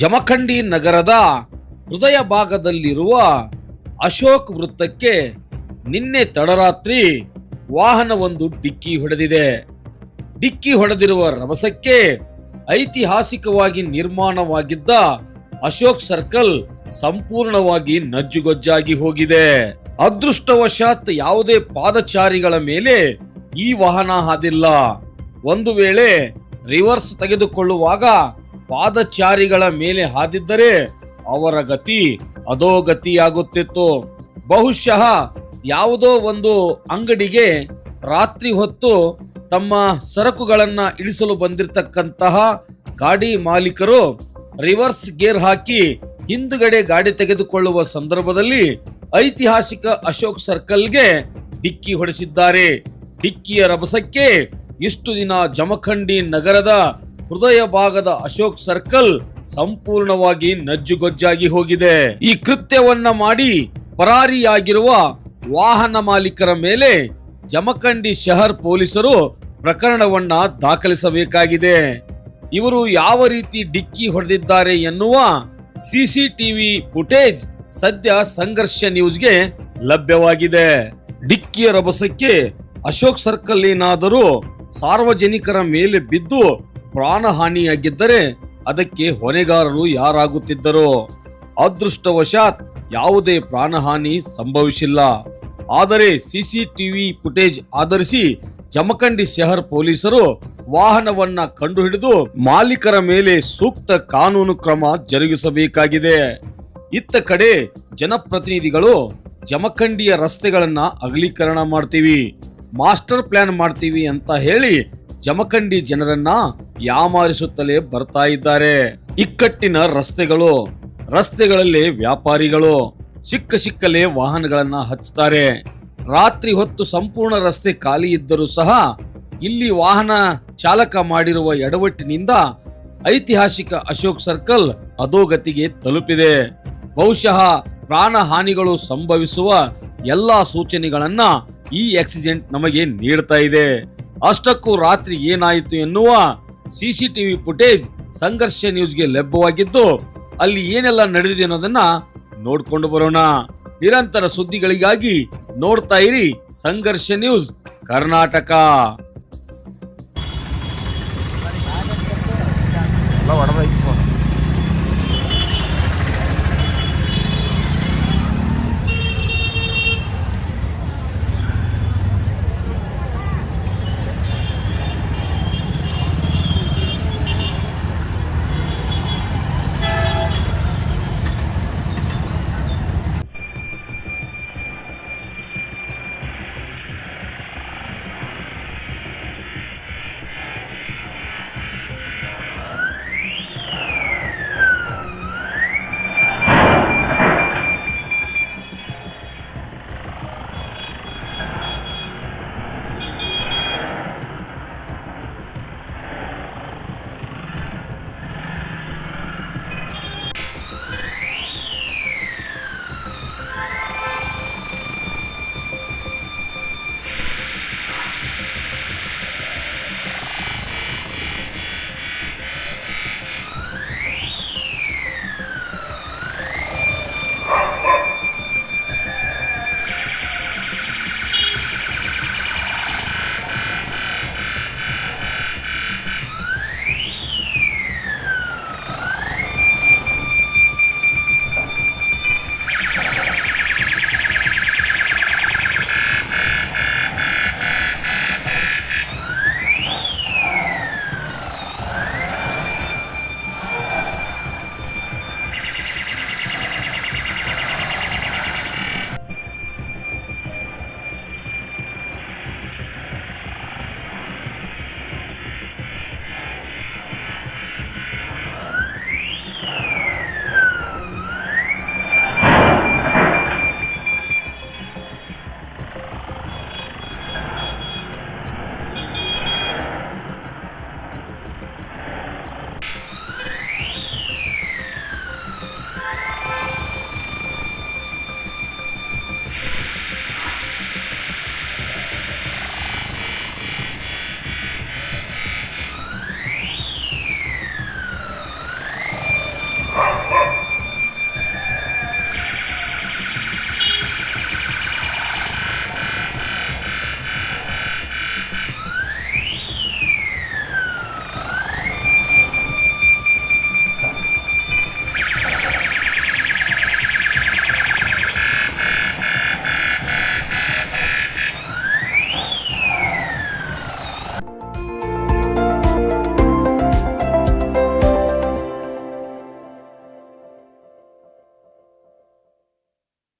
ಜಮಖಂಡಿ ನಗರದ ಹೃದಯ ಭಾಗದಲ್ಲಿರುವ ಅಶೋಕ್ ವೃತ್ತಕ್ಕೆ ನಿನ್ನೆ ತಡರಾತ್ರಿ ವಾಹನವೊಂದು ಡಿಕ್ಕಿ ಹೊಡೆದಿದೆ. ಡಿಕ್ಕಿ ಹೊಡೆದಿರುವ ರಭಸಕ್ಕೆ ಐತಿಹಾಸಿಕವಾಗಿ ನಿರ್ಮಾಣವಾಗಿದ್ದ ಅಶೋಕ್ ಸರ್ಕಲ್ ಸಂಪೂರ್ಣವಾಗಿ ನಜ್ಜುಗೊಜ್ಜಾಗಿ ಹೋಗಿದೆ. ಅದೃಷ್ಟವಶಾತ್ ಯಾವುದೇ ಪಾದಚಾರಿಗಳ ಮೇಲೆ ಈ ವಾಹನ ಹಾದಿಲ್ಲ. ಒಂದು ವೇಳೆ ರಿವರ್ಸ್ ತೆಗೆದುಕೊಳ್ಳುವಾಗ ಪಾದಚಾರಿಗಳ ಮೇಲೆ ಹಾದಿದ್ದರೆ ಅವರ ಗತಿ ಅಧೋಗತಿಯಾಗುತ್ತಿತ್ತು. ಬಹುಶಃ ಯಾವುದೋ ಒಂದು ಅಂಗಡಿಗೆ ರಾತ್ರಿ ಹೊತ್ತು ತಮ್ಮ ಸರಕುಗಳನ್ನು ಇಳಿಸಲು ಬಂದಿರತಕ್ಕಂತಹ ಗಾಡಿ ಮಾಲೀಕರು ರಿವರ್ಸ್ ಗೇರ್ ಹಾಕಿ ಹಿಂದುಗಡೆ ಗಾಡಿ ತೆಗೆದುಕೊಳ್ಳುವ ಸಂದರ್ಭದಲ್ಲಿ ಐತಿಹಾಸಿಕ ಅಶೋಕ್ ಸರ್ಕಲ್ಗೆ ಡಿಕ್ಕಿ ಹೊಡೆಸಿದ್ದಾರೆ. ಡಿಕ್ಕಿಯ ರಭಸಕ್ಕೆ ಇಷ್ಟು ದಿನ ಜಮಖಂಡಿ ನಗರದ ಹೃದಯ ಭಾಗದ ಅಶೋಕ್ ಸರ್ಕಲ್ ಸಂಪೂರ್ಣವಾಗಿ ನಜ್ಜುಗೊಜ್ಜಾಗಿ ಹೋಗಿದೆ. ಈ ಕೃತ್ಯವನ್ನ ಮಾಡಿ ಪರಾರಿಯಾಗಿರುವ ವಾಹನ ಮಾಲೀಕರ ಮೇಲೆ ಜಮಖಂಡಿ ಶಹರ್ ಪೊಲೀಸರು ಪ್ರಕರಣವನ್ನ ದಾಖಲಿಸಬೇಕಾಗಿದೆ. ಇವರು ಯಾವ ರೀತಿ ಡಿಕ್ಕಿ ಹೊಡೆದಿದ್ದಾರೆ ಎನ್ನುವ ಸಿಸಿಟಿವಿ ಫುಟೇಜ್ ಸದ್ಯ ಸಂಘರ್ಷ ನ್ಯೂಸ್ಗೆ ಲಭ್ಯವಾಗಿದೆ. ಡಿಕ್ಕಿಯ ರಭಸಕ್ಕೆ ಅಶೋಕ್ ಸರ್ಕಲ್ ಏನಾದರೂ ಸಾರ್ವಜನಿಕರ ಮೇಲೆ ಬಿದ್ದು ಪ್ರಾಣಹಾನಿಯಾಗಿದ್ದರೆ ಅದಕ್ಕೆ ಹೊಣೆಗಾರರು ಯಾರಾಗುತ್ತಿದ್ದರು? ಅದೃಷ್ಟವಶಾತ್ ಯಾವುದೇ ಪ್ರಾಣಹಾನಿ ಸಂಭವಿಸಿಲ್ಲ. ಆದರೆ ಸಿಸಿಟಿವಿ ಫುಟೇಜ್ ಆಧರಿಸಿ ಜಮಖಂಡಿ ಶಹರ್ ಪೊಲೀಸರು ವಾಹನವನ್ನ ಕಂಡುಹಿಡಿದು ಮಾಲೀಕರ ಮೇಲೆ ಸೂಕ್ತ ಕಾನೂನು ಕ್ರಮ ಜರುಗಿಸಬೇಕಾಗಿದೆ. ಇತ್ತ ಕಡೆ ಜನಪ್ರತಿನಿಧಿಗಳು ಜಮಖಂಡಿಯ ರಸ್ತೆಗಳನ್ನ ಅಗಲೀಕರಣ ಮಾಡ್ತೀವಿ, ಮಾಸ್ಟರ್ ಪ್ಲಾನ್ ಮಾಡ್ತೀವಿ ಅಂತ ಹೇಳಿ ಜಮಖಂಡಿ ಜನರನ್ನ ಯಾಮಾರಿಸುತ್ತಲೇ ಬರ್ತಾ ಇದ್ದಾರೆ. ಇಕ್ಕಟ್ಟಿನ ರಸ್ತೆಗಳು, ರಸ್ತೆಗಳಲ್ಲಿ ವ್ಯಾಪಾರಿಗಳು ಸಿಕ್ಕ ಸಿಕ್ಕಲೇ ವಾಹನಗಳನ್ನ ಹಚ್ತಾರೆ. ರಾತ್ರಿ ಹೊತ್ತು ಸಂಪೂರ್ಣ ರಸ್ತೆ ಖಾಲಿ ಇದ್ದರೂ ಸಹ ಇಲ್ಲಿ ವಾಹನ ಚಾಲಕ ಮಾಡಿರುವ ಎಡವಟ್ಟಿನಿಂದ ಐತಿಹಾಸಿಕ ಅಶೋಕ್ ಸರ್ಕಲ್ ಅಧೋಗತಿಗೆ ತಲುಪಿದೆ. ಬಹುಶಃ ಪ್ರಾಣ ಹಾನಿಗಳು ಸಂಭವಿಸುವ ಎಲ್ಲಾ ಸೂಚನೆಗಳನ್ನ ಈ ಆಕ್ಸಿಡೆಂಟ್ ನಮಗೆ ನೀಡ್ತಾ ಇದೆ. ಅಷ್ಟಕ್ಕೂ ರಾತ್ರಿ ಏನಾಯಿತು ಎನ್ನುವ ಸಿಸಿಟಿವಿ ಫುಟೇಜ್ ಸಂಘರ್ಷ ನ್ಯೂಸ್ಗೆ ಲಭ್ಯವಾಗಿದ್ದು, ಅಲ್ಲಿ ಏನೆಲ್ಲ ನಡೆದಿದೆ ಅನ್ನೋದನ್ನ ನೋಡ್ಕೊಂಡು ಬರೋಣ. ನಿರಂತರ ಸುದ್ದಿಗಳಿಗಾಗಿ ನೋಡ್ತಾ ಇರಿ ಸಂಘರ್ಷ ನ್ಯೂಸ್ ಕರ್ನಾಟಕ. ಎಲ್ಲ ಹೊಡೆದೈತಿ